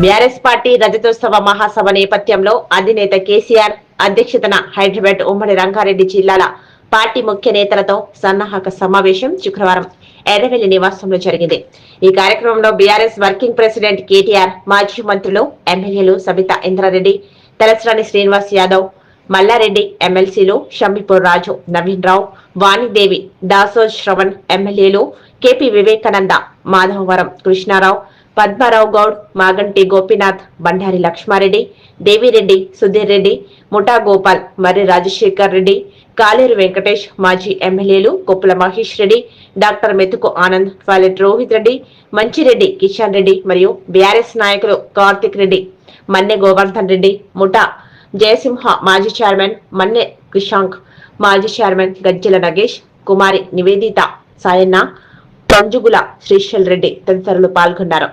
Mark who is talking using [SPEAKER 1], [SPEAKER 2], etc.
[SPEAKER 1] BRS party రజతోత్సవ మహాసభ నేపథ్యంలో అధినేత కేసీఆర్ అధ్యక్షతన హైదరాబాద్ ఉమ్మడి రంగారెడ్డి జిల్లాల పార్టీ ముఖ్య నేతలతో సన్నాహక సమావేశం శుక్రవారం ఎర్రవెల్లి నివాసంలో జరిగింది. ఈ కార్యక్రమంలో బీఆర్ఎస్ వర్కింగ్ ప్రెసిడెంట్ కేటీఆర్ మాజీ మంత్రులు ఎమ్మెల్యేలు సబితా ఇంద్రారెడ్డి తలసాని శ్రీనివాస్ యాదవ్ మల్లారెడ్డి ఎమ్మెల్సీలు షంబిపూర్ రాజు నవీన్ రావు వాణిదేవి దాసోజ్ శ్రవణ్ ఎమ్మెల్యేలు కేపీ వివేకానంద మాధవవరం కృష్ణారావు పద్మారావు గౌడ్ మాగంటి గోపీనాథ్ బండారి లక్ష్మారెడ్డి దేవిరెడ్డి సుధీర్ రెడ్డి ముఠా గోపాల్ మర్రి రాజశేఖర్ రెడ్డి కాలేరు వెంకటేష్ మాజీ ఎమ్మెల్యేలు కొప్పుల మహేష్ రెడ్డి డాక్టర్ మెతుకు ఆనంద్ పాలెట్ రోహిత్ రెడ్డి మంచిరెడ్డి కిషన్ రెడ్డి మరియు బీఆర్ఎస్ నాయకులు కార్తిక్ రెడ్డి మన్నె గోవర్ధన్ రెడ్డి ముఠా జయసింహ మాజీ చైర్మన్ మన్నె క్రిషాంక్ మాజీ చైర్మన్ గజ్జల నగేష్ కుమారి నివేదిత సాయన్న పంజుగుల శ్రీశైల్ రెడ్డి తదితరులు పాల్గొన్నారు.